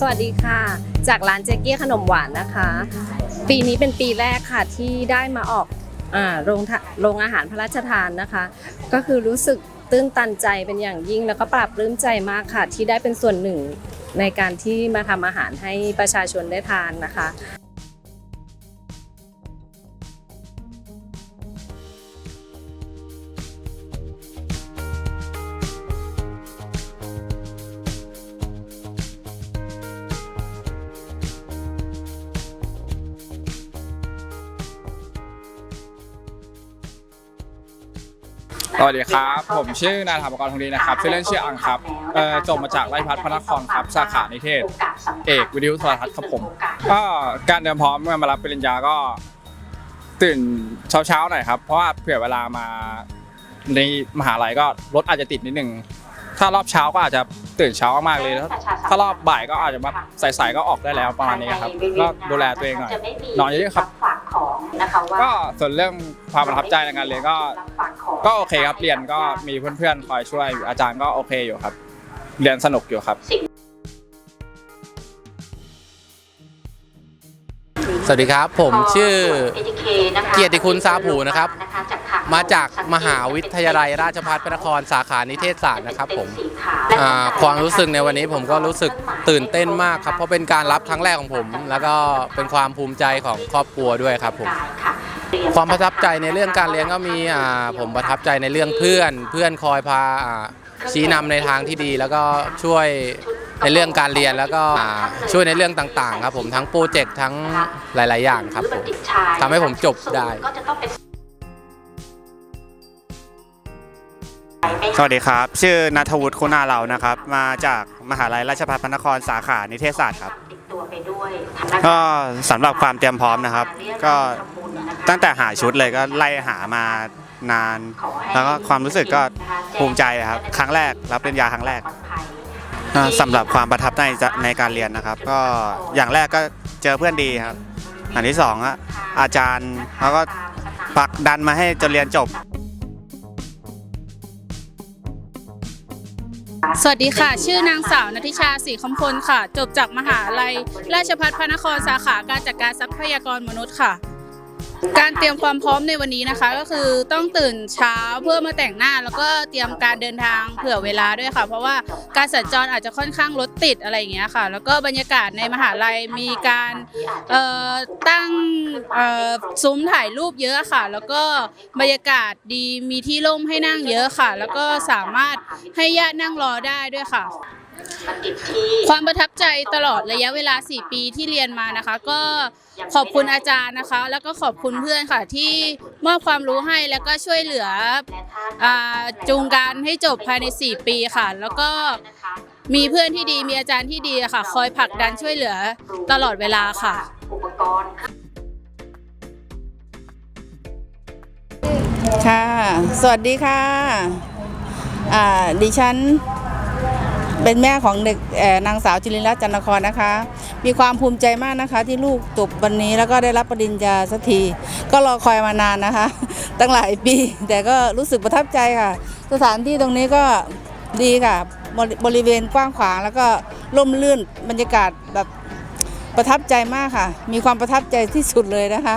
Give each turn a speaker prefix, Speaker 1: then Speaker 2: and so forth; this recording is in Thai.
Speaker 1: สวัสดีค่ะ จากร้านเจเกี้ขนมหวานนะคะ ปีนี้เป็นปีแรกค่ะที่ได้มาออกโรงโรงอาหารพระราชทานนะคะ ก็คือรู้สึกตื้นตันใจเป็นอย่างยิ่ง แล้วก็ปรับปลื้มใจมากค่ะ ที่ได้เป็นส่วนหนึ่งในการที่มาทำอาหารให้ประชาชนได้ทานนะคะ
Speaker 2: สวัสดีครับ ผมชื่อนายธรรมกรทองดีนะครับชื่อเล่นชื่ออังครับเอ่อจบมาจากไร่พัฒน์พระนครครับสาขานิเทศ เอกวิทยุโทรทัศน์ครับผม ก็การเตรียมพร้อมเมื่อมารับปริญญาก็ ตื่นเช้าๆหน่อยครับ เพราะว่าเผื่อเวลามาในมหาลัยก็รถอาจจะติดนิดนึงถ้ารอบเช้าก็อาจจะตื่นเช้ามากๆเลย ถ้ารอบบ่ายก็อาจจะแบบใส่ๆก็ออกได้แล้วประมาณนี้ครับ ก็ดูแลตัวเองหน่อย นอนเยอะๆครับ
Speaker 3: ฝาก ของนะคะว่า
Speaker 2: ก็ส่วนเรื่องความประทับใจในการเรียนก็
Speaker 3: ฝากของ
Speaker 2: ก็โอเคครับเรียนก็มีเพื่อนๆคอยช่วยอาจารย์ก็โอเคอยู่ครับ เรียนสนุกอยู่ครับ
Speaker 4: สวัสดีครับผมชื่อเกียรติคุณซาผูนะครับ มาจากมหาวิทยาลัยราชภัฏพระนครสาขานิเทศศาสตร์นะครับผมอ่าความรู้สึกในวันนี้ผมก็รู้สึกตื่นเต้นมากครับ เพราะเป็นการรับครั้งแรกของผม แล้วก็เป็นความภูมิใจของครอบครัวด้วยครับผมความประทับใจในเรื่องการเรียนก็มีอ่าผมประทับใจในเรื่องเพื่อน เพื่อนคอยพาอ่าชี้นำในทางที่ดี แล้วก็ช่วยในเรื่องการเรียนแล้วก็อ่าช่วยในเรื่องต่างๆ ครับผมทั้งโปรเจกต์ทั้งหลาย ๆ อย่างครับผมทำให้ผมจบได้
Speaker 5: สวัสดีครับ ชื่อนัทวุฒิคุณาเหลานะครับ มาจากมหาลัยราชภัฏพระนครสาขานิเทศศาสตร์ครับ
Speaker 3: ติดตัวไปด้วย
Speaker 5: ก็สำหรับความเตรียมพร้อมนะครับ ก็ตั้งแต่หาชุดเลยก็ไล่หามานาน แล้วก็ความรู้สึกก็ภูมิใจครับ ครั้งแรกรับปริญญาครั้งแรกอ่าสำหรับความประทับใจในการเรียนนะครับ ก็อย่างแรกก็เจอเพื่อนดีครับ อันที่สองอะอาจารย์เขาก็ผลักดันมาให้จนเรียนจบ
Speaker 6: สวัสดีค่ะ ชื่อนางสาวนัทิชาศรีคำพลค่ะ จบจากมหาลัย ราชภัฏพระนครสาขาการจัดการทรัพยากรมนุษย์ค่ะ การเตรียมความพร้อมในวันนี้นะคะ ก็คือต้องตื่นเช้าเพื่อมาแต่งหน้า แล้วก็เตรียมการเดินทางเผื่อเวลาด้วยค่ะ เพราะว่าการสัญจรอาจจะค่อนข้างรถติดอะไรอย่างเงี้ยค่ะ แล้วก็บรรยากาศในมหาลัยมีการเอ่อตั้งเอ่อซุ้มถ่ายรูปเยอะค่ะ แล้วก็บรรยากาศดีมีที่ร่มให้นั่งเยอะค่ะ แล้วก็สามารถให้ญาตินั่งรอได้ด้วยค่ะ ความประทับใจตลอดระยะเวลา 4 ปีที่เรียนมานะคะ ก็ ขอบคุณอาจารย์นะคะ แล้วก็ขอบคุณเพื่อนค่ะที่มอบความรู้ให้แล้วก็ช่วยเหลืออ่าจูงการให้จบภายใน 4 ปีค่ะ แล้วก็มีเพื่อนที่ดีมีอาจารย์ที่ดีอะค่ะ คอยผลักดันช่วยเหลือตลอดเวลาค่ะ
Speaker 3: อุปกรณ์
Speaker 7: ค่ะ สวัสดีค่ะอ่าดิฉัน เป็นแม่ของเด็กนางสาวจิรินรัตน์จันทครนะคะ มีความภูมิใจมากนะคะ ที่ลูกจบวันนี้แล้วก็ได้รับปริญญาสักที ก็รอคอยมานานนะคะ ตั้งหลายปี แต่ก็รู้สึกประทับใจค่ะ สถานที่ตรงนี้ก็ดีค่ะบริเวณกว้างขวางแล้วก็ร่มรื่นบรรยากาศแบบประทับใจมากค่ะ มีความประทับใจที่สุดเลยนะคะ